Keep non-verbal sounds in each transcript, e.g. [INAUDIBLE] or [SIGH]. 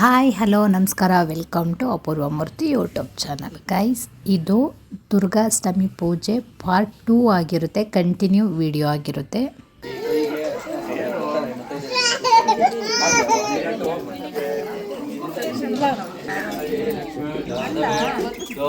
Hi, hello, ನಮಸ್ಕಾರ. Welcome to Apoorva Murthy YouTube channel guys ಇದು ದುರ್ಗಾಷ್ಟಮಿ ಪೂಜೆ ಪಾರ್ಟ್ ಟೂ ಆಗಿರುತ್ತೆ. ಕಂಟಿನ್ಯೂ ವಿಡಿಯೋ ಆಗಿರುತ್ತೆ. तो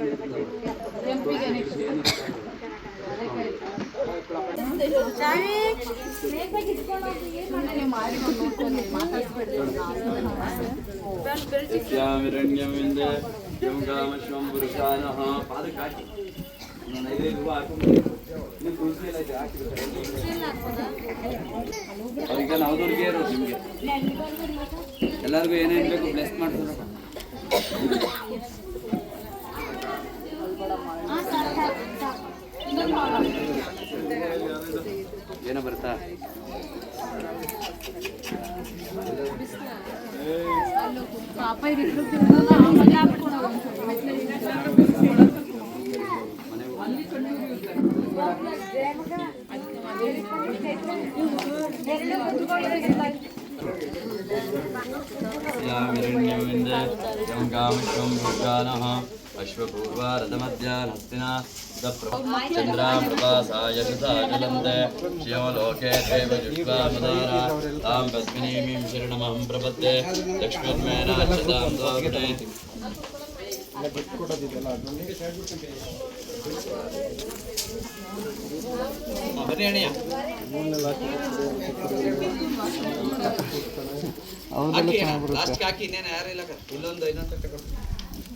ಪುರುಷಾನಃ ಪಾದಕಾಕಿ ನಾನು ಐದೈದು ಹೂವು ಹಾಕೊಂಡು ನೀವು ತುಳಸಿ ಎಲ್ಲ ಇದೆ ಹಾಕಿದ್ರೆ ಅವ್ರಿಗೆ ನವದವ್ರಿಗೆ ಇರೋದು ನಿಮಗೆ ಎಲ್ಲರಿಗೂ ಏನೇನು ಬೇಕು ಬ್ಲೆಸ್ ಮಾಡ್ತಾರಪ್ಪ ಏನೋ ಬರ್ತಾ यामिरण्यमिन्द्र यं कामश्वं भूषानः अश्वपूर्वा रथमध्यानस्तिना चन्द्रा प्रभासाय सुधा जलन्ते शिवलोके देव जुष्वामदारा तां पद्मिनीमीं शरणमहं प्रपद्ये लक्ष्मीर्मेनाच्यतां द्वागुणे ಹರಿಯಾಣಿಯ ಹಾಕಿ ಲಾಸ್ಟ್ ಹಾಕಿ ಇನ್ನೇನು ಯಾರು ಇಲ್ಲ ಕಣ್. ಇಲ್ಲೊಂದು ಇನ್ನೊಂದು ತಗೊಂಡು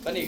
ಬನ್ನಿ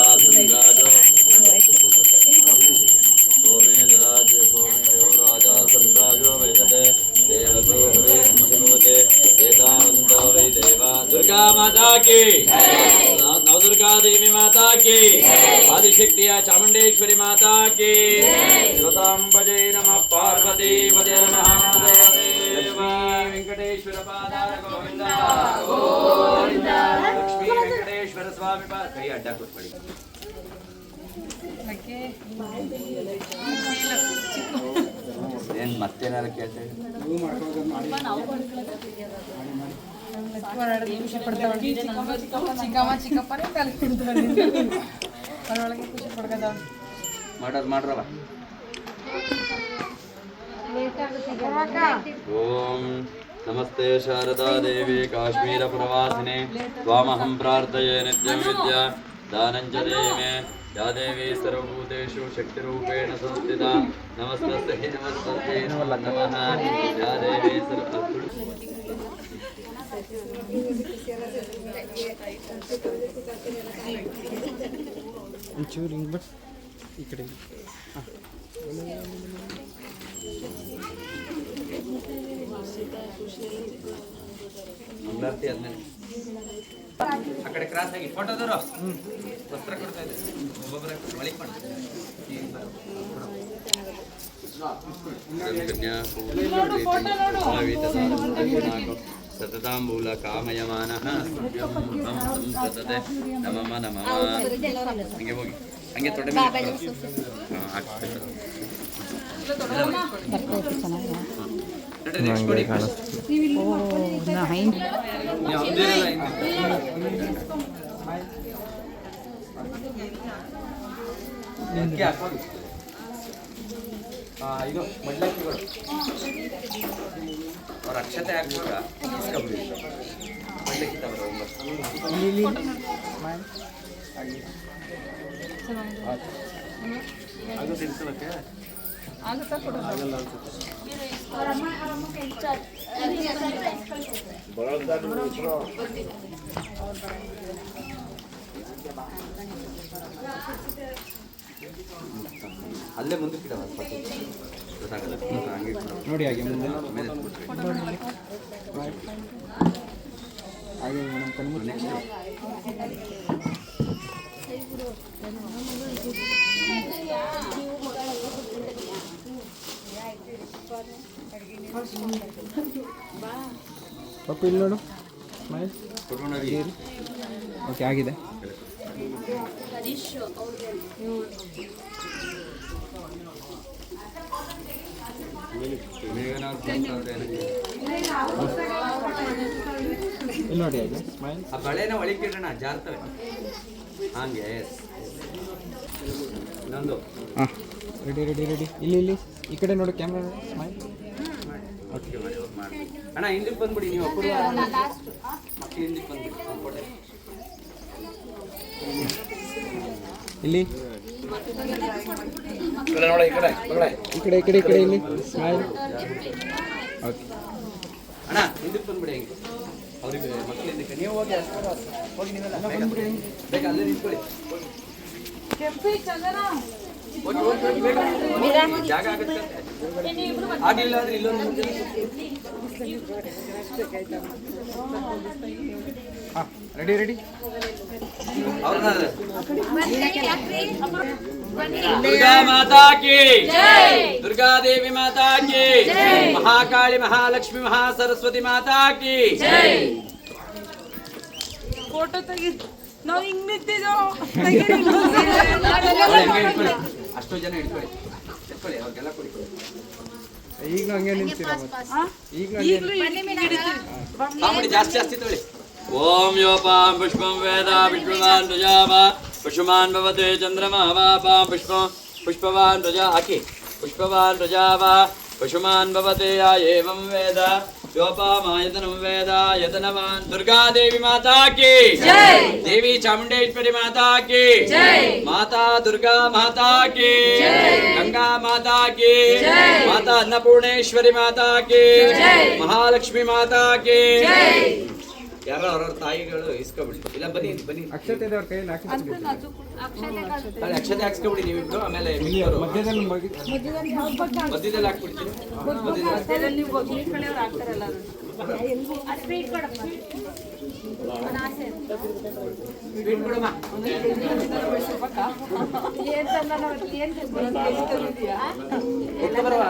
दुर्गा माता की नवदुर्गा देवी माता की आदिशक्तिया चामुंडेश्वरी माता की शिवतांबजे नमः पार्वती पदे नमः देव वेंकटेश्वर पादार गोविंद गोविंद लक्ष्मी वेंकटेश्वर स्वामी पाद कई अड्डा कुछ पड़ी ಏನ್ ಮತ್ತೇನಾರು ಕೇಳ್ತೇವೆ ಚಿಕ್ಕಮ್ಮ ಚಿಕ್ಕಪ್ಪನೇ ತಲೆ ಕೊಡ್ತಾರೆ ಅದರೊಳಗೆ ಖುಷಿ ಪಡ್ಕೊಂಡವ್ ಮಾಡೋದು ಮಾಡ್ರವ ಓಂ ನಮಸ್ತೆ ಶಾರದಾ ದೇವಿ ಕಾಶ್ಮೀರ ಪ್ರವಾಸಿನಿ ತ್ವಾಮಹಂ ಪ್ರಾರ್ಥಯೆ ನಿತ್ಯಂ ವಿದ್ಯಾ ದಾನಂಚ ದೇವಿ ಮೇ ಯಾ ದೇವಿ ಸರ್ವಭೂತೇಷು ಶಕ್ತಿರೂಪೇಣ ಸಂಸ್ಥಿತ ನಮಸ್ತಸ್ತೆ ನಮಸ್ತಸ್ತೆ ನಮೋ ನಮಃ ಯಾ ದೇವಿ ಸರ್ವ ಒಂಚೂರು ಹಿಂಗೆ ಬಟ್ ಈ ಕಡೆ ಆದ್ಮೇಲೆ ಆ ಕಡೆ ಕ್ರಾಸ್ ಆಗಿ ಫೋಟೋದವರು ವಸ್ತ್ರ ಕೊಡ್ತಾ ಇದೆ ಒಬ್ಬೊಬ್ಬರ ಮಳಿಕ್ ಮಾಡಿ ಕನ್ಯಾ ಸತತಾಂಬೂಲ ಕಾಮಯಮಾನಃ ಸತತೆ ನಮಮ ನಮಮ ಹಂಗೆ ಹೋಗಿ. ಹಂಗೆ ತೊಡೆ. ಹಾ. ನಡ್ರಿ, next ಕೊಡಿ. ನೀವು ಹೌದಿರಲ್ಲ ಹಿಂದೆ. ಅಕ್ಕಿ ಹಾಕೋದು. ಆ, ಇದು ಮಡ್ಲಕ್ಕಿಗಳು. ಅವ್ರ ಅಕ್ಷತೆ ಹಾಕ್ಬೇಕಾ ಇಸ್ಕೊಬಿಡಿ ಮಡ್ಲಕ್ಕಿ ತಗೊಳ್ಳಿ ಒಂಬತ್ತು. ಆಗುತ್ತಾ ಕೊಡೋದು ಅಲ್ಲೇ ಮುಂದಕ್ಕೆ ಸ್ವಲ್ಪ. ಗೊತ್ತಾಗಲ್ಲ. ಹಂಗೆ. ನೋಡಿ ಹಾಗೆ ಮುಂದೆ ಮೇಲೆ ಎತ್ಬಿಟ್ರೆ. ಹಾಗೆ ಮೇಡಮ್ ಕಣ್ಮುಚ್ಚಿ ಪಪ್ಪು ಇಲ್ಲಿ ನೋಡು. ಓಕೆ ಆಗಿದೆ ನೋಡಿ ಆ ಬಳೆನ ಒಳಗೆ ಇಡೋಣ ಜಾರ್ತವೆ ಹಂಗೆ ಇನ್ನೊಂದು ರೆಡಿ ರೆಡಿ ರೆಡಿ ಇಲ್ಲಿ ಇಲ್ಲಿ ಈ ಕಡೆ ನೋಡು ಕ್ಯಾಮ್ರಾ ಸ್ಮೈಲ್ ಮಾಡಿ ಅಣ್ಣ ಹಿಂದಕ್ಕೆ ಬಂದ್ಬಿಡಿ ನೀವು ಹಿಂದಕ್ಕೆ ಬಂದ್ಬಿಡಿ. ಇಲ್ಲಿ? ಈ ಕಡೆ ಈ ಕಡೆ ಈ ಕಡೆ ಈ ಕಡೆ ಈ ಕಡೆ ಇಲ್ಲಿ. ಸ್ಮೈಲ್. ಓಕೆ. ಅಣ್ಣ ಹಿಂದಕ್ಕೆ ಬಂದ್ಬಿಡಿ ಹೆಂಗೆ. ಅವ್ರಿಗೆ ಮಕ್ಕಳು ಹಿಂದಕ್ಕೆ ನೀವು ಹೋಗಿ ಹೋಗಿ. ನೀವೆಲ್ಲ. ಬೇಗ ಬೇಗ ಅಲ್ಲೇ ನಿಂತ್ಕೊಳ್ಳಿ. ಹೋಗಿ. ಹೋಗಿ ಹೋಗಿ ಹೋಗಿ ಬೇಗ ಜಾಗ ಆಗುತ್ತೆ. ಆಗಿಲ್ಲ ಅಂದ್ರೆ ಇಲ್ಲೊಂದು ರೆಡಿ ರೆಡಿ ದುರ್ಗಾ ಮಾತಾ ಕಿ. ದುರ್ಗಾ ದೇವಿ ಮಾತಾ ಕಿ. ಮಹಾಕಾಳಿ ಮಹಾಲಕ್ಷ್ಮಿ ಮಹಾ ಸರಸ್ವತಿ ಮಾತಾ ಕಿ. ಫೋಟೋ ತೆಗಿ ನಾವು ಹಿಂಗ್ ನಿಂತಿದ್ದೇವೆ ಅಷ್ಟು ಜನ ಇಟ್ಕೊಳ್ಳಿ ಇಟ್ಕೊಳ್ಳಿ ಅವ್ರಿಗೆಲ್ಲ ಕೊಡಿ ಈಗ ಹಂಗೆ ನಿಂತಿರ ಈಗ ಜಾಸ್ತಿ ಜಾಸ್ತಿ ತೊಳಿ ಜಾಸ್ತಿ ತೊಗೊಳ್ಳಿ ಓಂ ಯೋಪಾಂ ಪುಷ್ಪಂ ವೇದ ವಿಷ್ಣುವಾನ್ ರುಜಾವ ಪಶುಮಾನ್ ಭವತೆ ಚಂದ್ರಮಾ ವಾಪಾಂ ಪುಷ್ಪಂ ಪುಷ್ಪವಾನ್ ರುಜಾ ಹಾಕಿ ಪುಷ್ಪವಾನ್ ರುಜಾವ ಪಶುಮಾನ್ ಭವತೆ ಯಾ ಏವಂ ವೇದ ಯೋಪಾಮಾಯತನಂ ವೇದ ಯತನವಾನ್ ದುರ್ಗಾ ದೇವಿ ಮಾತಾ ಕಿ ದೇವಿ ಚಾಮುಂಡೇಶ್ವರಿ ಮಾತಾ ಕಿ ಮಾತಾ ದುರ್ಗಾ ಮಾತಾ ಕಿ ಗಂಗಾ ಮಾತಾ ಕಿ ಮಾತಾ ಅನ್ನಪೂರ್ಣೇಶ್ವರಿ ಮಾತಾ ಕಿ ಮಹಾಲಕ್ಷ್ಮಿ ಮಾತಾ ಕಿ ಯಾರೋ ಅವ್ರವ್ರ ತಾಯಿಗಳು ಇಸ್ಕೊಬಿಡಿ ಇಲ್ಲ ಬನ್ನಿ ಬನ್ನಿ. ಅಕ್ಷತೆ ಅವ್ರ ಕೈ ಅಕ್ಷತೆ ಹಾಕ್ಸ್ಕೊಬಿಡಿ ನೀವಿಬ್ರು ಆಮೇಲೆ ಮಧ್ಯದಲ್ಲಿ ಮಧ್ಯದಲ್ಲಿ ಹಾಕ್ಬಿಡ್ತೀನಿ. ಮಧ್ಯದಲ್ಲಿ ಕೊಟ್ಟು ಬರವಾ.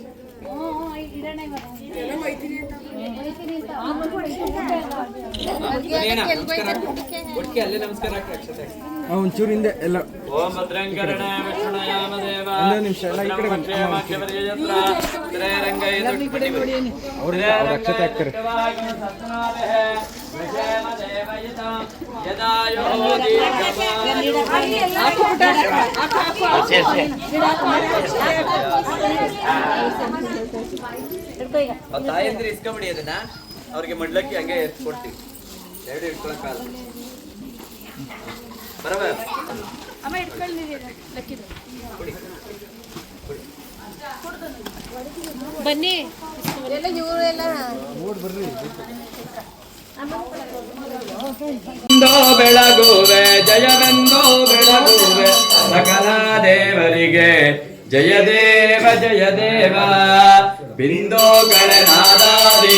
ಬನ್ನಿ ಅಣ್ಣ, ನಮಸ್ಕಾರ ಹಾಕು. ಒಟ್ಟಿಗೆ ಅಲ್ಲೇ ನಮಸ್ಕಾರ ಹಾಕಿ ಅಕ್ಷತೆ ಹಾಕಿ. ಹಾಂ ಒಂಚೂರು ಹಿಂದೆ ಎಲ್ಲ ಓಂ ಭದ್ರಂಕರಣ ವಿಷ್ಣುಯಾಮದೇವ ಒಂದೇ ನಿಮಿಷ, ಎಲ್ಲ ಈ ಕಡೆ ಬನ್ನಿ. ಅಮ್ಮ, ಅವ್ರು ಅವ್ರ ಅಕ್ಷತೆ ಹಾಕ್ತಾರೆ ತಾಯಂದ್ರೆ ಇಸ್ಕೊಂಬಿಡಿ ಅದನ್ನ ಅವ್ರಿಗೆ ಮಡ್ಲಕ್ಕಿ ಹಂಗೆ ಕೊಡ್ತೀವಿ ಎರಡು ಇಟ್ಕೊಳಕ್ಕಾಗಲ್ಲ ಬರವ ಅಮ್ಮ ಇಟ್ಕೊಂಡಿದ್ದೀರ ಲಕ್ಕಿದು ಬನ್ನಿ. ಎಲ್ಲ ಇವರೆಲ್ಲ. ಎಂದೋ ಬೆಳಗುವೆ ಜಯವೆಂದೋ ಬೆಳಗುವೆ ಸಕಲ ದೇವರಿಗೆ ಜಯ ದೇವ ಜಯ ದೇವ. ಬಿಂದೋ ಕಳೆನಾದಾದಿ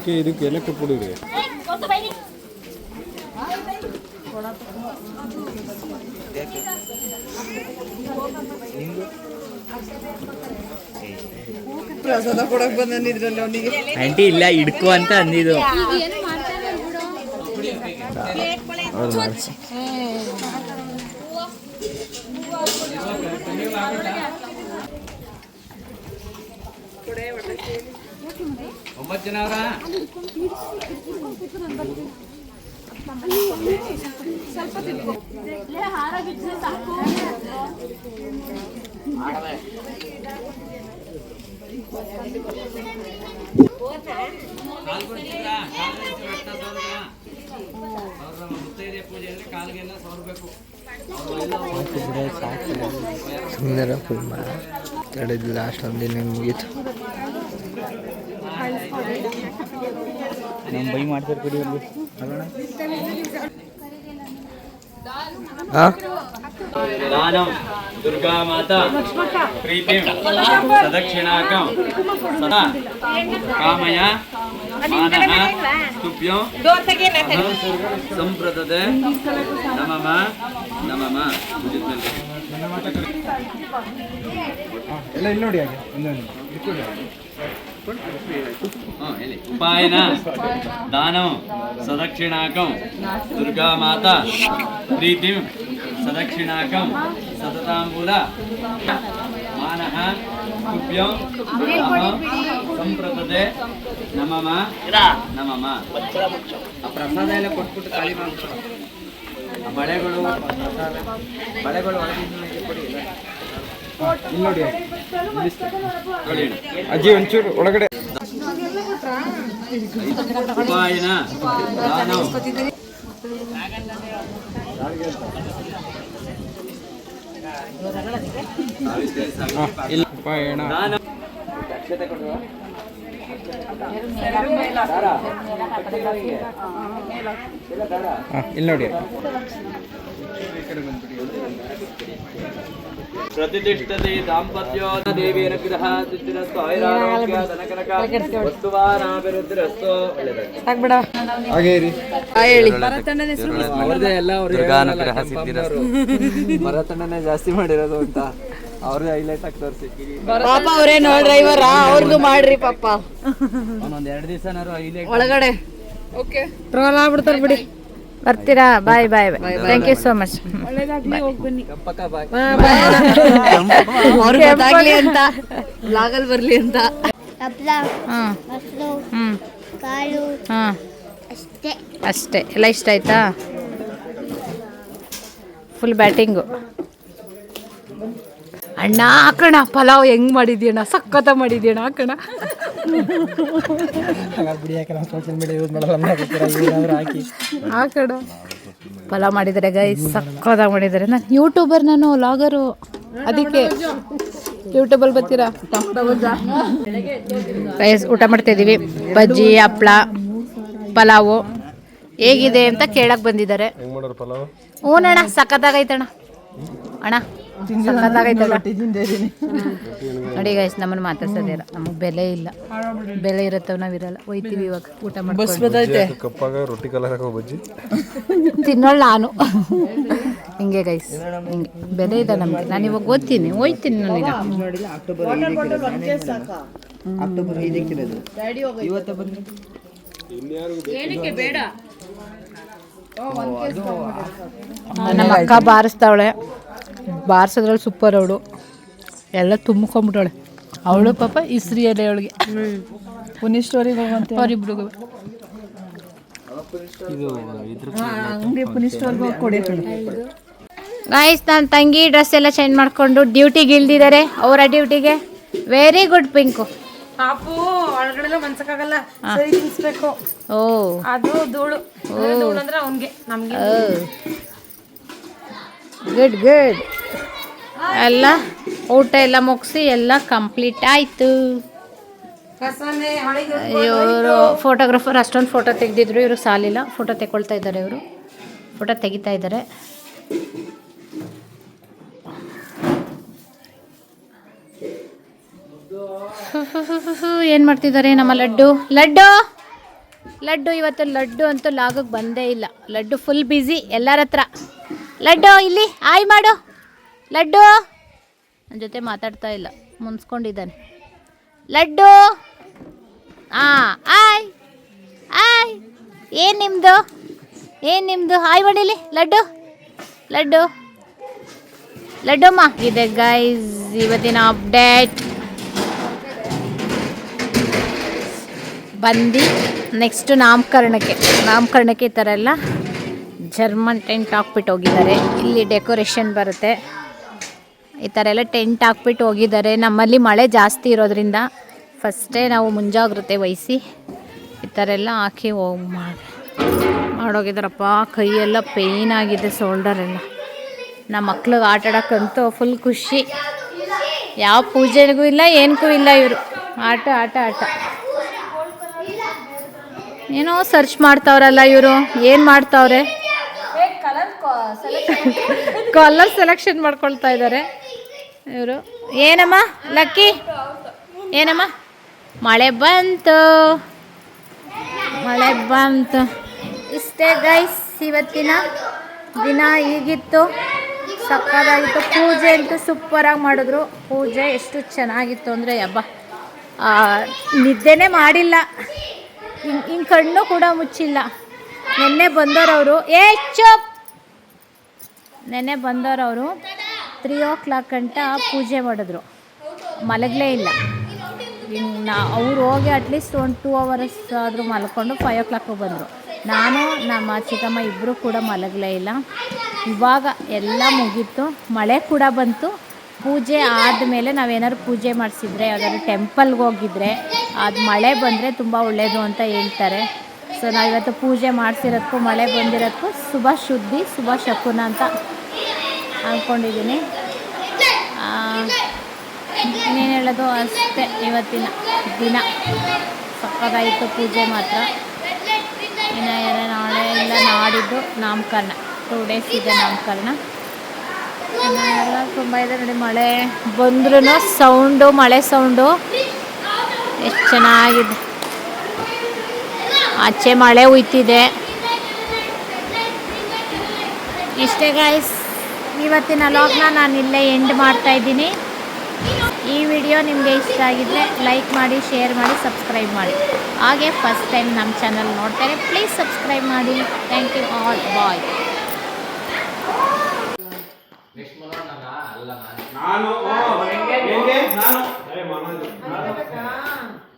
ಊಟಕ್ಕೆ ಇದಕ್ಕೆ ಎಲ್ಲ ಕೊಟ್ಬಿಡಿರಿ ಪ್ರಸಾದ ಕೊಡಕ್ ಬಂದಿದ್ರಲ್ಲಿ ಅವನಿಗೆ. ಆಂಟಿ ಇಲ್ಲ ಹಿಡ್ಕೊ ಅಂತ ಅಂದಿದ್ದು. ಒಂಬತ್ತು ಜನ ಅವರ? ಪೂಜೆಯಲ್ಲಿ ಕಾಲಿಗೆಲ್ಲ ತಡೆದು ಲಾಸ್ಟ್ ಒಂದಿನ ಮುಗೀತು. ನಮ್ಮ ಬೈ ಮಾಡ್ತಾರೆ ಬಿಡಿ ಅಲ್ಲಿ ದಾನಂ ದುರ್ಗಾ ಮಾತಾ ಪ್ರೀತಿಂ ಸದಕ್ಷಿಣಾಕಂ ಸದಾ ಕಾಮಯ ಮಾನಃ ತುಭ್ಯೋ ಸಂಪ್ರದದೆ ನಮಮ ನಮಮ. ಎಲ್ಲ ಇಲ್ಲಿ ನೋಡಿ ಹಾಗೆ ಒಂದೊಂದು. ಉಪಾಯನ, ದಾನಂ, ಸದಕ್ಷಿಣಾಕಂ ದುರ್ಗಾ ಮಾತಾ ಪ್ರೀತಿಂ, ಸದಕ್ಷಿಣಾಕಂ, ಸತತಾಂಬುಲ ಮಾನಃ ಕುಬ್ಯೋಂ ಸಂಪ್ರದದೆ ನಮಮ ನಮಮ. ಪಕ್ಷ ಆ ಪ್ರಶ್ನದಲ್ಲಿ ಕೊಟ್ಬಿಟ್ಟು ಕಾಲ ಬಳೆಗಳು ಬಳೆಗಳು ಇಲ್ಲಿ ನೋಡಿ. ಅಜ್ಜಿ ಒಂಚೂರು ಒಳಗಡೆ. ಇಲ್ಲ. ಉಪಾಯಣ. ಇಲ್ಲಿ ನೋಡಿ. ಪ್ರತಿಷ್ಠತೆ ದಾಂಪತ್ಯೋ ದೇವಿ ಅನುಗ್ರಹ ಸಿದ್ಧಿರಸ್ತು ಐರಾರೋಗ್ಯ ಧನಕನಕ ವಸ್ತುವಾನಾಭಿವೃದ್ಧಿರಸ್ತು ಒಳ್ಳೆದಾಗಲಿ ಹಾಗೆ ಇರಿ. ಹೇಳಿ. ಅವ್ರದೇ ಎಲ್ಲ ಅವ್ರು ದುರ್ಗಾನುಗ್ರಹ ಸಿದ್ಧಿರಸ್ತು. ಭರತಣ್ಣನೇ ಜಾಸ್ತಿ ಮಾಡಿರೋದು ಅಂತ ಅವ್ರದೇ ಹೈಲೈಟ್ ಆಗಿ ತೋರಿಸಿ. ಪಾಪ ನೋ ಡ್ರೈವರ್ ಅವ್ರದ್ದು ಮಾಡ್ರಿ ಪಾಪ. ಒಂದೊಂದ್ ಎರಡು ದಿವಸ ಹೈಲೈಟ್ ಒಳಗಡೆ. ಓಕೆ ಟ್ರೋಲ್ ಆಗ್ಬಿಡ್ತಾರೆ ಬಿಡಿ. ಬರ್ತೀರಾ? Bye bye bye thank you so much ಗೊತ್ತಾಗ್ಲಿ ಅಂತ. ಬ್ಲಾಗಲ್ ಬರ್ಲಿ ಅಂತ. ಹ್ಞೂ ಹ್ಞೂ ಕಾಳು ಹಾಂ ಅಷ್ಟೇ. ಅಷ್ಟೇ. ಎಲ್ಲ ಇಷ್ಟ ಆಯ್ತಾ? ಫುಲ್ ಬ್ಯಾಟಿಂಗು ಅಣ್ಣ ಹಾಕೋಣ ಪಲಾವ್ ಹೆಂಗ್ ಮಾಡಿದ್ಯಣ್ಣ? ಸಕ್ಕತ ಮಾಡಿದ್ಯಣ್ಣ ಹಾಕೋಣ ಹಂಗಾರೆ ಬಿಡಿ ಯಾಕೆ ನಾವು ಸೋಷಿಯಲ್ ಮೀಡಿಯಾ ಯೂಸ್ ಮಾಡಲ್ಲ ನಮ್ಗೆ ಗೊತ್ತಿಲ್ಲ ಏನಾದ್ರು ಹಾಕಿ. ಹಾಕಣ ಪಲಾವ್ ಮಾಡಿದ್ದಾರೆ ಗೈ ಸಕ್ಕತ ಮಾಡಿದ್ದಾರೆ ನಾನು ಯೂಟ್ಯೂಬರ್ ನಾನು ಲಾಗರು ಅದಕ್ಕೆ. ಯೂಟ್ಯೂಬಲ್ಲಿ ಬರ್ತೀರಾ? ಗೈಸ್ ಊಟ ಮಾಡ್ತಾ ಇದೀವಿ. ಬಜ್ಜಿ ಹಪ್ಳ ಪಲಾವು. ಹೇಗಿದೆ ಅಂತ ಕೇಳಕ್ ಬಂದಿದ್ದಾರೆ. ಹ್ಞೂ ಅಣ್ಣ ಸಖತ್ತಾಗೈತಣ್ಣ ಅಣ್ಣ ನೋಡಿ ಗೈಸ್ ನಮ್ಮನ್ನು ಮಾತಾಡ್ಸೋದಿಲ್ಲ ನಮಗೆ ಬೆಲೆ ಇಲ್ಲ. ಬೆಲೆ ಇರುತ್ತವ ನಾವಿರಲ್ಲ ಒಯ್ತೀವಿ ಇವಾಗ. ಊಟ ಮಾಡಿ ಕಪ್ಪಾಗ ರೊಟ್ಟಿ ಕಲರ್ ಹಾಕೋ ಬಜ್ಜಿ? ತಿನ್ನೋಳು ನಾನು. ಹಿಂಗೆ ಗೈಸ್ ಹಿಂಗೆ. ಬೆಲೆ ಇದೆ ನಮಗೆ. ನಾನು ಇವಾಗ ಓದ್ತೀನಿ ಹೋಯ್ತೀನಿ ನಾನೀಗ ಅಕ್ಟೋಬರ್ ಇದಕ್ಕಿರೋದು ಇವತ್ತು ಬಂದು ನಮ್ಮ ಅಕ್ಕ ಬಾರಿಸ್ತಾವಳೆ. ಬಾರಿಸೋದ್ರಲ್ಲಿ ಸೂಪರ್ ಅವಳು. ಎಲ್ಲ ತುಂಬ್ಕೊಂಬಿಟ್ಟವಳೆ. ಅವಳು ಪಾಪ ಇಸ್ರಿಯಲ್ಲೇ ಅವಳಿಗೆ. ಪುನಿ ಸ್ಟೋರಿಗೆ ಹೋಗುವಂತೆ. ಅವರಿಬ್ರಿಗೂ. ಅಂಗಡಿ ಪುನಿ ಸ್ಟೋರ್ಗೆ ಹೋಗಿ ಕೊಡಿ ಗಾಯ್ಸ್ ನನ್ನ ತಂಗಿ ಡ್ರೆಸ್ ಎಲ್ಲ ಚೇಂಜ್ ಮಾಡಿಕೊಂಡು ಡ್ಯೂಟಿಗೆ ಇಳ್ದಿದ್ದಾರೆ ಅವರ ಡ್ಯೂಟಿಗೆ ವೆರಿ ಗುಡ್ ಪಿಂಕು ಪಾಪು ಒಳಗಡೆ ಮನ್ಸಕ್ಕಾಗಲ್ಲ. ಸರಿ ತಿನ್ಸ್ಬೇಕು. ಓ. ಅದು ಧೂಳು. ಅದೇ ಧೂಳು ಅಂದ್ರೆ ಅವ್ನ್ಗೆ ನಮ್ಗೆ. ಗುಡ್ ಗುಡ್ ಎಲ್ಲ ಊಟ ಎಲ್ಲ ಮುಗಿಸಿ ಎಲ್ಲ ಕಂಪ್ಲೀಟ್ ಆಯಿತು. ಇವರು ಫೋಟೋಗ್ರಾಫರ್ ಅಷ್ಟೊಂದು ಫೋಟೋ ತೆಗೆದಿದ್ರು ಇವರು ಸಾಲಿಲ್ಲ. ಫೋಟೋ ತೆಗೊಳ್ತಾ ಇದ್ದಾರೆ ಇವರು. ಫೋಟೋ ತೆಗಿತಾ ಇದ್ದಾರೆ. [LAUGHS] ಏನು ಮಾಡ್ತಿದ್ದಾರೆ ನಮ್ಮ ಲಡ್ಡು? ಲಡ್ಡು? ಲಡ್ಡು, ಇವತ್ತು ಲಡ್ಡು ಅಂತೂ ಲಾಗಕ್ಕೆ ಬಂದೇ ಇಲ್ಲ. ಲಡ್ಡು ಫುಲ್ ಬ್ಯುಸಿ ಎಲ್ಲರ ಹತ್ರ. ಲಡ್ಡು, ಇಲ್ಲಿ, ಆಯ್ ಮಾಡು. ಲಡ್ಡು. ನನ್ನ ಜೊತೆ ಮಾತಾಡ್ತಾ ಇಲ್ಲ, ಮುನ್ಸ್ಕೊಂಡಿದ್ದಾನೆ. ಲಡ್ಡು. ಹಾಂ ಆಯ್ ಆಯ್. ಏನು ನಿಮ್ಮದು ಏನು ನಿಮ್ಮದು ಹಾಯ್ ಮಾಡಿಲಿ ಲಡ್ಡು. ಲಡ್ಡು. ಲಡ್ಡಮ್ಮ. ಇದೆ ಗೈಸ್ ಇವತ್ತಿನ ಅಪ್ಡೇಟ್ ಬಂದು ನೆಕ್ಸ್ಟ್ ನಾಮಕರಣಕ್ಕೆ ನಾಮಕರಣಕ್ಕೆ ಈ ಥರ ಎಲ್ಲ ಜರ್ಮನ್ ಟೆಂಟ್ ಹಾಕ್ಬಿಟ್ಟು ಹೋಗಿದ್ದಾರೆ. ಇಲ್ಲಿ ಡೆಕೋರೇಷನ್ ಬರುತ್ತೆ. ಈ ಥರ ಎಲ್ಲ ಟೆಂಟ್ ಹಾಕ್ಬಿಟ್ಟು ಹೋಗಿದ್ದಾರೆ. ನಮ್ಮಲ್ಲಿ ಮಳೆ ಜಾಸ್ತಿ ಇರೋದ್ರಿಂದ ಫಸ್ಟೇ ನಾವು ಮುಂಜಾಗ್ರತೆ ವಹಿಸಿ ಈ ಥರ ಎಲ್ಲ ಹಾಕಿ ಹೋಗಿ ಮಾಡಿ, ಮಾಡೋಗಿದ್ದಾರಪ್ಪ. ಕೈಯೆಲ್ಲ ಪೇಯ್ನ್ ಆಗಿದೆ ಶೋಲ್ಡರ್ ಎಲ್ಲ. ನಮ್ಮ ಮಕ್ಳಿಗೆ ಆಟ ಆಡೋಕ್ಕಂತೂ ಫುಲ್ ಖುಷಿ. ಯಾವ ಪೂಜೆಗೂ ಇಲ್ಲ, ಏನಕ್ಕೂ ಇಲ್ಲ ಇವರು. ಆಟ ಆಟ ಆಟ. ಏನೋ ಸರ್ಚ್ ಮಾಡ್ತಾವ್ರಲ್ಲ ಇವರು, ಏನು ಮಾಡ್ತಾವ್ರೆ? ಕಲರ್ ಸೆಲೆಕ್ಷನ್ ಮಾಡ್ಕೊಳ್ತಾ ಇದ್ದಾರೆ ಇವರು. ಏನಮ್ಮ, ಲಕ್ಕಿ? ಏನಮ್ಮ? ಮಳೆ ಬಂತು. ಮಳೆ ಬಂತು. ಇಷ್ಟೇ ಗೈಸ್ ಇವತ್ತಿನ ದಿನ ಈಗಿತ್ತು ಸಕ್ಕದಾಗಿತ್ತು ಪೂಜೆ ಅಂತೂ ಸೂಪರಾಗಿ ಮಾಡಿದ್ರು. ಪೂಜೆ ಎಷ್ಟು ಚೆನ್ನಾಗಿತ್ತು ಅಂದರೆ ಹಬ್ಬ ನಿದ್ದೆನೇ ಮಾಡಿಲ್ಲ. ಹಿಂಗೆ ಕಣ್ಣು ಕೂಡ ಮುಚ್ಚಿಲ್ಲ. ನೆನ್ನೆ ಬಂದವರವರು ಏ, ಚುಪ್! ನೆನ್ನೆ ಬಂದವರವರು ತ್ರೀ ಓ ಕ್ಲಾಕ್ ಗಂಟ ಪೂಜೆ ಮಾಡಿದ್ರು. ಮಲಗಲೇ ಇಲ್ಲ. ನಾ ಅವ್ರು ಹೋಗಿ ಅಟ್ಲೀಸ್ಟ್ ಒಂದು ಟೂ ಅವರ್ಸ್ ಆದರೂ ಮಲ್ಕೊಂಡು ಫೈವ್ ಓ ಕ್ಲಾಕಿಗೆ ಬಂದರು. ನಾನು, ನಮ್ಮ ಚಿಕ್ಕಮ್ಮ ಇಬ್ಬರು ಕೂಡ ಮಲಗಲೇ ಇಲ್ಲ. ಇವಾಗ ಎಲ್ಲ ಮುಗೀತು. ಮಳೆ ಕೂಡ ಬಂತು. ಪೂಜೆ ಆದಮೇಲೆ ನಾವೇನಾದ್ರು ಪೂಜೆ ಮಾಡಿಸಿದ್ರೆ, ಯಾವ್ದಾದ್ರು ಟೆಂಪಲ್ಗೆ ಹೋಗಿದ್ರೆ ಅದು ಮಳೆ ಬಂದರೆ ತುಂಬ ಒಳ್ಳೆಯದು ಅಂತ ಹೇಳ್ತಾರೆ. ಸೊ ನಾವಿವತ್ತು ಪೂಜೆ ಮಾಡಿಸಿರೋದಕ್ಕೂ ಮಳೆ ಬಂದಿರೋದಕ್ಕೂ ಶುಭ ಶುದ್ಧಿ, ಶುಭ ಶಕುನ ಅಂತ ಅಂದ್ಕೊಂಡಿದ್ದೀನಿ ಇನ್ನೇನು ಹೇಳೋದು? ಅಷ್ಟೇ, ಇವತ್ತಿನ ದಿನ. ಸಕ್ಕದಾಯಿತು ಪೂಜೆ ಮಾತ್ರ. ಇನ್ನು ನಾಳೆ ಇಲ್ಲ, ನಾಡಿದ್ದು ನಾಮಕರಣ. ಟೂ ಡೇಸ್ ಇದೆ ನಾಮಕರಣ. ಎಲ್ಲ ತುಂಬ ಇದೆ ನೋಡಿ, ಮಳೆ ಬಂದ್ರೂ ಸೌಂಡು ಮಳೆ ಸೌಂಡು ಎಷ್ಟು ಚೆನ್ನಾಗಿದೆ. ಆಚೆ ಮಳೆ ಹುಯ್ತಿದೆ ಇಷ್ಟೇ ಗಾಯ್ಸ್ ಇವತ್ತಿನ ಲಾಗ್ನ ನಾನು ಇಲ್ಲೇ ಎಂಡ್ ಮಾಡ್ತಾ ಇದ್ದೀನಿ. ಈ ವಿಡಿಯೋ ನಿಮಗೆ ಇಷ್ಟ ಆಗಿದ್ದರೆ ಲೈಕ್ ಮಾಡಿ ಶೇರ್ ಮಾಡಿ ಸಬ್ಸ್ಕ್ರೈಬ್ ಮಾಡಿ. ಹಾಗೆ ಫಸ್ಟ್ ಟೈಮ್ ನಮ್ಮ ಚಾನಲ್ ನೋಡ್ತಾರೆ ಪ್ಲೀಸ್ ಸಬ್ಸ್ಕ್ರೈಬ್ ಮಾಡಿ. Thank you all bye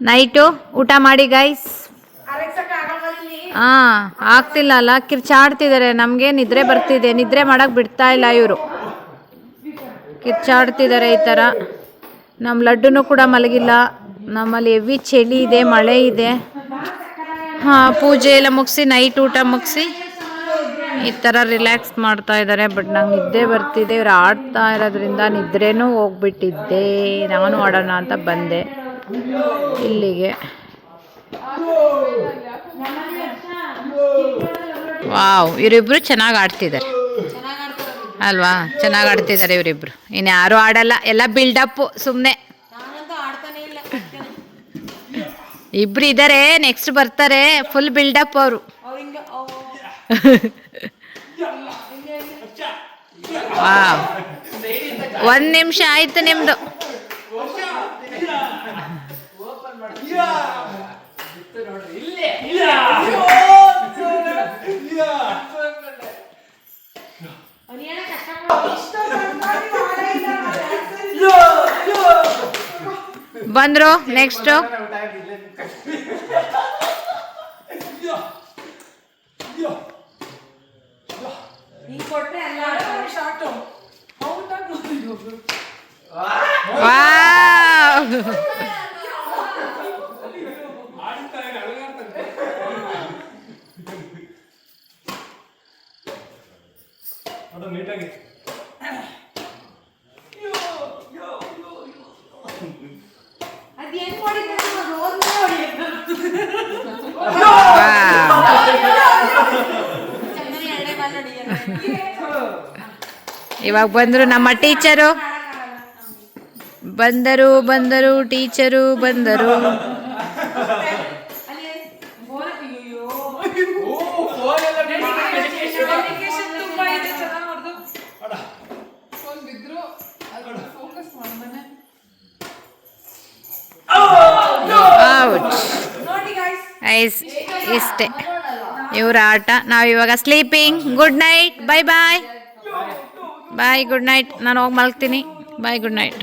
night ಊಟ ಮಾಡಿ ಗೈಸ್ ಹಾಂ ಆಗ್ತಿಲ್ಲ ಅಲ್ಲ? ಕಿರ್ಚಾಡ್ತಿದ್ದಾರೆ ನಮಗೆ ನಿದ್ರೆ ಬರ್ತಿದೆ. ನಿದ್ರೆ ಮಾಡೋಕ್ಕೆ ಬಿಡ್ತಾ ಇಲ್ಲ ಇವರು. ಕಿರ್ಚಾಡ್ತಿದ್ದಾರೆ ಈ ಥರ ನಮ್ಮ ಲಡ್ಡುನೂ ಕೂಡ ಮಲಗಿಲ್ಲ. ನಮ್ಮಲ್ಲಿ ಹೆವಿ ಚಳಿ ಇದೆ, ಮಳೆ ಇದೆ. ಹಾಂ, ಪೂಜೆ ಎಲ್ಲ ಮುಗಿಸಿ, ನೈಟ್ ಊಟ ಮುಗಿಸಿ ಈ ಥರ ರಿಲ್ಯಾಕ್ಸ್ ಮಾಡ್ತಾ ಇದ್ದಾರೆ ಬಟ್ ನಂಗೆ ನಿದ್ದೆ ಬರ್ತಿದೆ. ಇವ್ರು ಆಡ್ತಾ ಇರೋದ್ರಿಂದ ನಿದ್ರೆನೂ ಹೋಗ್ಬಿಟ್ಟಿದ್ದೆ. ನಾನು ಆಡೋಣ ಅಂತ ಬಂದೆ. ಇಲ್ಲಿಗೆ. ವಾವ್, ಇವರಿಬ್ರು ಚೆನ್ನಾಗಿ ಆಡ್ತಿದ್ದಾರೆ. ಅಲ್ವಾ? ಚೆನ್ನಾಗಿ ಆಡ್ತಿದ್ದಾರೆ ಇವರಿಬ್ರು. ಇನ್ನು ಯಾರು ಆಡಲ್ಲ, ಎಲ್ಲ ಬಿಲ್ಡಪ್ಪು ಸುಮ್ಮನೆ ಇಬ್ರು ಇದ್ದಾರೆ ನೆಕ್ಸ್ಟ್ ಬರ್ತಾರೆ ಫುಲ್ ಬಿಲ್ಡಪ್ ಅವರು. ಒಂದು ನಿಮಿಷ ಆಯ್ತು ನಿಮ್ದು ಬಂದ್ರು ನೆಕ್ಸ್ಟು ಶಾರ್ಟು. ಔಟ್ ಆಗ್ಬೋದು ವಾವ್ ಇವಾಗ ಬಂದರು ನಮ್ಮ ಟೀಚರು ಬಂದರು ಬಂದರು, ಟೀಚರು ಬಂದರು. ಐಸ್ ಇಷ್ಟೇ. ಇವರ ಆಟ. ನಾವಿವಾಗ sleeping good night bye bye bye good night ನಾನು ಹೋಗಿ ಮಲಗ್ತೀನಿ. ಬಾಯ್ ಗುಡ್ ನೈಟ್